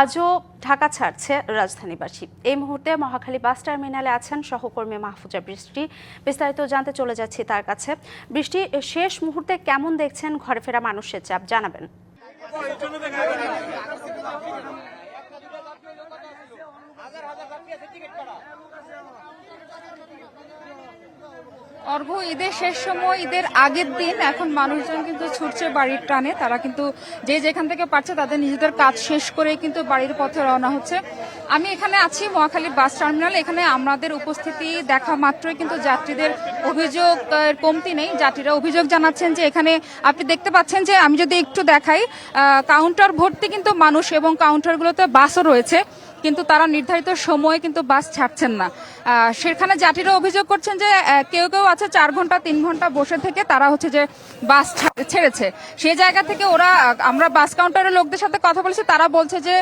আজও ঢাকা ছাড়ছে রাজধানীবাসী। এই মুহূর্তে মহাখালী বাস টার্মিনালে আছেন সহকর্মী মাহফুজা বৃষ্টি। বিস্তারিত জানতে চলে যাচ্ছি তার কাছে। বৃষ্টি শেষ মুহূর্তে কেমন দেখছেন ঘরে ফেরা মানুষের চাপ, জানাবেন। অর্ঘ ঈদের শেষ সময়, ঈদের আগের দিন এখন মানুষজন কিন্তু ছুটছে বাড়ির টানে। তারা কিন্তু যে যেখান থেকে পারছে তাদের নিজেদের কাজ শেষ করে কিন্তু বাড়ির পথে রওনা হচ্ছে। আমি এখানে আছি মহাখালী বাস টার্মিনাল। এখানে আমাদের উপস্থিতি দেখা মাত্রই কিন্তু যাত্রীদের অভিযোগ কমতি নেই। যাত্রীরা অভিযোগ জানাচ্ছেন যে এখানে আপনি দেখতে পাচ্ছেন যে আমি যদি একটু দেখাই কাউন্টার ভর্তি কিন্তু মানুষ এবং কাউন্টারগুলোতে বাসও রয়েছে। কিন্তু তারা নির্ধারিত সময়ে কিন্তু বাস ছাড়ছেন না। সেখানে যাত্রীরা অভিযোগ করছেন যে কেউ কেউ আছে চার ঘণ্টা তিন ঘণ্টা বসে থেকে তারা হচ্ছে যে বাস ছেড়েছে। সেই জায়গা থেকে ওরা আমরা বাস কাউন্টারের লোকদের সাথে কথা বলেছি তারা বলছে যে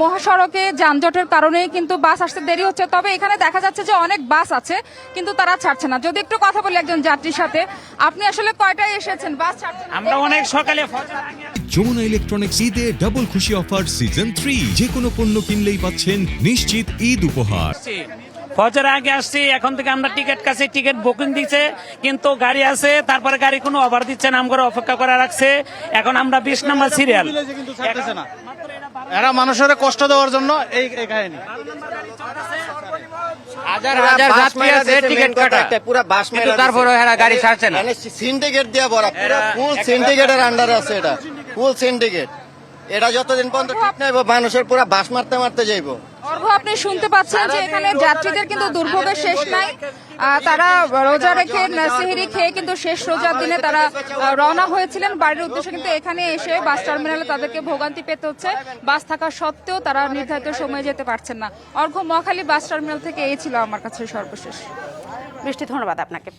মহাসড়কে যানজটের কারণেই কিন্তু বাস আসতে দেরি হচ্ছে। তবে এখানে দেখা যাচ্ছে যে অনেক বাস আছে কিন্তু তারা ছাড়ছে না। যদি একটু কথা বলি একজন যাত্রীর সাথে আপনি আসলে কয়টায় এসেছেন? বাস ছাড়ছেন আমরা অনেক সকালে যমুনা ইলেকট্রনিক্স ঈদে ডাবল খুশি অফার সিজন থ্রি যে কোনো পণ্য কিনলেই পাচ্ছেন নিশ্চিত ঈদ উপহার। ফজর আগে আসছি এখন থেকে আমরা টিকিট কাছে টিকিট বুকিং দিচ্ছে কিন্তু গাড়ি আছে তারপরে গাড়ি কোনো অফার দিচ্ছে না করে অপেক্ষা করে রাখছে। এখন আমরা বিশ নাম্বার সিরিয়াল এরা মানুষের কষ্ট দেওয়ার জন্য এই কাহিনী। হাজার হাজার যাত্রী আছে টিকিট কাটা। পুরো বাস কিন্তু তারপরে এরা গাড়ি ছাড়ছে না। সিন্ডিকেট দিয়ে ভরা পুরো ফুল সিন্ডিকেটের আন্ডারে আছে এটা। ফুল সিন্ডিকেট এটা যতদিন পর্যন্ত ঠিক মানুষের পুরো বাস মারতে মারতে যাইবো। অর্ঘ আপনি শুনতে পাচ্ছেন যে এখানে যাত্রীদের কিন্তু দুর্ভোগের শেষ নাই। তারা রোজা রেখে সেহেরি খেয়ে কিন্তু শেষ রোজার দিনে তারা রওনা হয়েছিলেন। বাড়ির উদ্দেশ্যে কিন্তু এখানে এসে বাস টার্মিনালে তাদেরকে ভোগান্তি পেতে হচ্ছে। বাস থাকা সত্ত্বেও তারা নির্ধারিত সময়ে যেতে পারছেন না। অর্ঘ মহাখালী বাস টার্মিনাল থেকে এই ছিল আমার কাছে সর্বশেষ। বৃষ্টি, ধন্যবাদ আপনাকে।